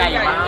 หญ่มาก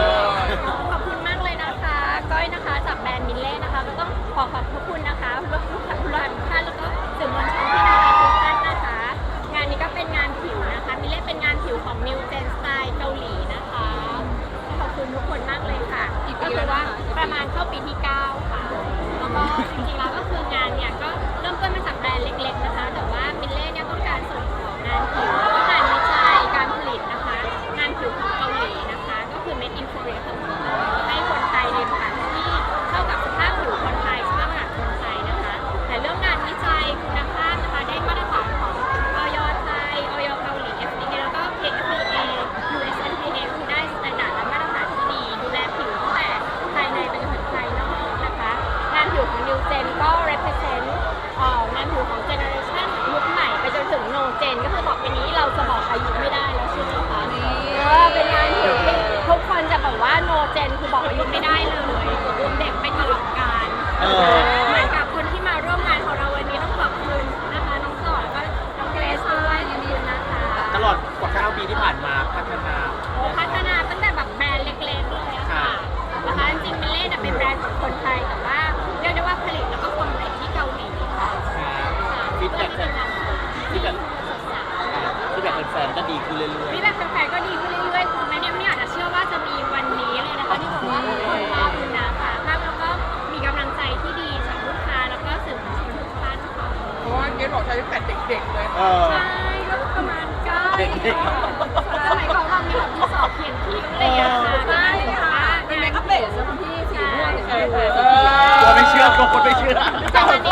นถึง No Gen ก็คือบอกอย่างนี้เราจะบอกอายุไม่ได้แล้วใช่ไหมคะเออเป็นงานผิวที่ทุกคนจะบอกว่า No Gen คือบอกอายุไม่ได้เลยเด็กไปตลอดกาลเออ เหมือนกับคนที่มาร่วมงานของเราวันนี้ต้องขอบคุณนะคะน้องสอนแล้วก็น้องเกรซด้วยยินดีนะคะ ตลอดกว่า 9 ปีที่ผ่านมาพัฒนา ออใช่ก็ประมาณเก้าเด็กๆสมัยก่อนเรามีแบบที่สอบเขียนคิ้วอะไรอย่างเงี้ยค่ะใช่ค่ะเป็นเมคอัพเบสใช่ไหมพี่สีม่วงใช่เออค่ะ กลัวไม่เชื่อกลัวคนไม่เชื่อ แต่วันนี้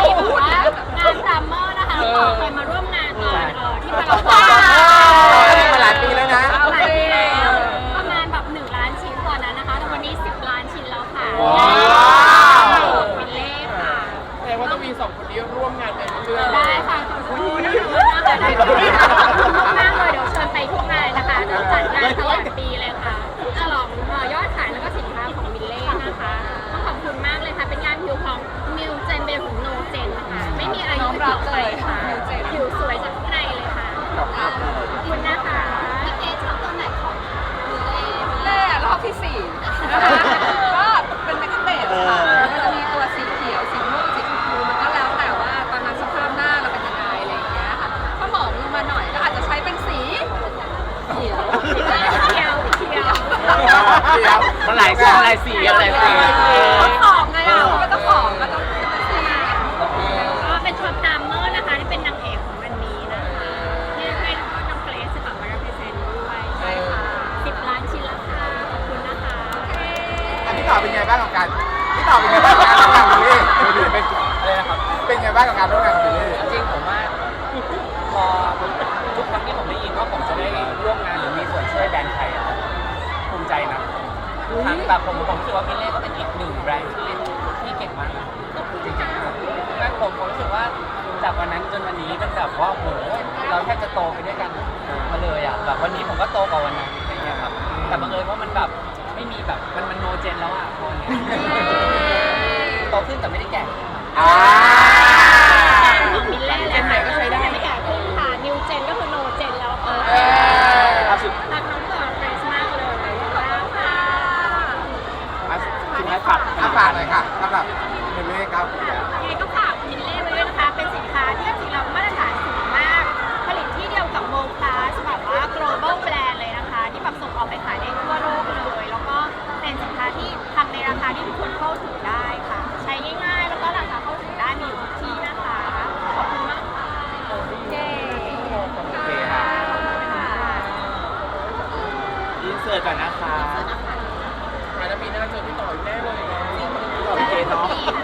ว่าต้องมีสองคนนี้ร่วมงานกันเรื่อยๆได้ค่ะขอบคุณนะคะได้ค่ะขอบคุณมากเลยเดี๋ยวเชิญไปทุกงานนะคะเราจัดงานตลอดปีเลย มันหลายสีหลายสีอะไรสีเออต้องขอบไงอะเพราะว่าต้องขอบก็ต้องเป็นสีก็เป็นช็อปตามเมอร์นะคะที่เป็นนางเอกของวันนี้นะคะที่ให้น้องน้องเกรซจะแบบมา represent ด้วยใช่ค่ะสิบล้านชิ้นแล้วค่ะขอบคุณนะคะอันนี้ต่อเป็นไงบ้างกับการพี่ต่อเป็นไงบ้างกับการร่วมงานกับบิลลี่เป็นอะไรนะครับเป็นไงบ้างกับการร่วมงานกับบิลลี่จริงๆผมว่าพอทุกครั้งที่ผมได้ยินว่าผมจะได้ร่วมงานหรือมีส่วนช่วยแบรนด์ไทยอะภูมิใจนะทุกครั้งแบบผมผมรู้ สึกว่ามิเล่ก็เป็นอีกหนึ่งแบรนด์ที่ที่เก่งมากนะจริงๆแม่ผมผมรู้สึกว่าจากวันนั้นจนวันนี้เป็นแบบว่าโหเราแทบจะโตไปด้วยกันมาเลยอะแบบวันนี้ผมก็โตกว่าวันนั้นอะไรเงี้ยครับแต่บังเอิญว่ามันแบบไม่มีแบบมันมันโนเจนแล้วอะคนเนี้ยโตขึ้นแต่ไม่ได้แก่อ่า ครับ ยังไงก็ฝากมิลเล่ไว้ด้วยนะคะ เป็นสินค้าที่จริงๆเรามาตรฐานสูงมาก ผลิตที่เดียวกับ World Class แบบว่า global brand เลยนะคะ ที่แบบส่งออกไปขายได้ทั่วโลกเลย แล้วก็เป็นสินค้าที่ทำในราคาที่ทุกคนเข้าถึงได้ค่ะ ใช้ง่ายๆ แล้วก็ราคาเข้าถึงได้มีอยู่ทุกที่นะคะ ขอบคุณมากค่ะเย้โอเคค่ะอินเสิร์ตก่อนนะคะแล้วปีหน้าเจอพี่ต่ออีกแน่เลยโอเคเนาะยี่สิบเอออะไรปะเนี่ยพรีเซนเตอร์เลยอะไรเอ่ยเนาะ